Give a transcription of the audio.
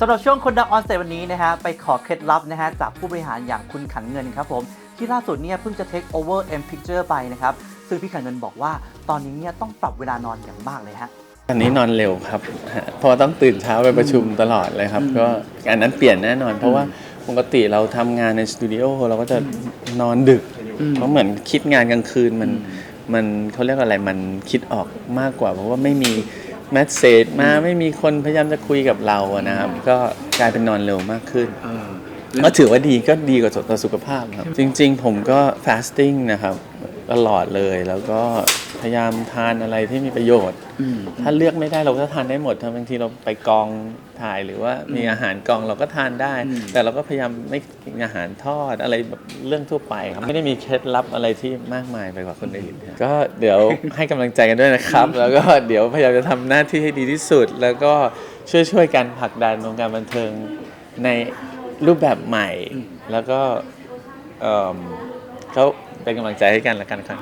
สำหรับช่วงคนดังออนเซวันนี้นะฮะไปขอเคล็ดลับนะฮะจากผู้บริหารอย่างคุณขันเงินครับผม ที่ล่าสุดเนี่ยเพิ่งจะเทคโอเวอร์ M Picture ไปนะครับ ซึ่งพี่ขันเงินบอกว่าตอนนี้เนี่ยต้องปรับเวลานอนอย่างมากเลยฮะอันนี้นอนเร็วครับ เพราะว่าต้องตื่นเช้าไปประชุมตลอดเลยครับอืมก็อันนั้นเปลี่ยนแน่นอน เพราะว่าปกติเราทำงานในสตูดิโอเราก็จะนอนดึก เพราะเหมือนคิดงานกลางคืนมันมันเขาเรียกอะไรมันคิดออกมากกว่า เพราะว่าไม่มี แมสเซจมาไม่มีคนพยายามจะคุยกับเราอะนะครับ ก็กลายเป็นนอนเร็วมากขึ้นก็ถือว่าดีก็ดีกว่าต่อสุขภาพครับ จริงๆ ผมก็ fasting นะครับ ตลอดเลย แล้วก็พยายามทานอะไรที่มีประโยชน์ ถ้าเลือกไม่ได้เราก็ทานได้หมดถ้าบางทีเราไปกองถ่ายหรือว่ามีอาหารกองเราก็ทานได้อืมแต่เราก็พยายามไม่กินอาหารทอดอะไรแบบเรื่องทั่วไปครับไม่ได้มีเคล็ดลับอะไรที่มากมายไปกว่าคนอื่นครับก็เดี๋ยวให้กำลังใจกันด้วยนะครับ แล้วก็เดี๋ยวพยายามจะทำหน้าที่ให้ดีที่สุด แล้วก็ช่วยๆกันผลักดันวงการบันเทิงในรูปแบบใหม่ แล้วก็เอิ่ม เขาเป็นกำลังใจให้กันละกันครับ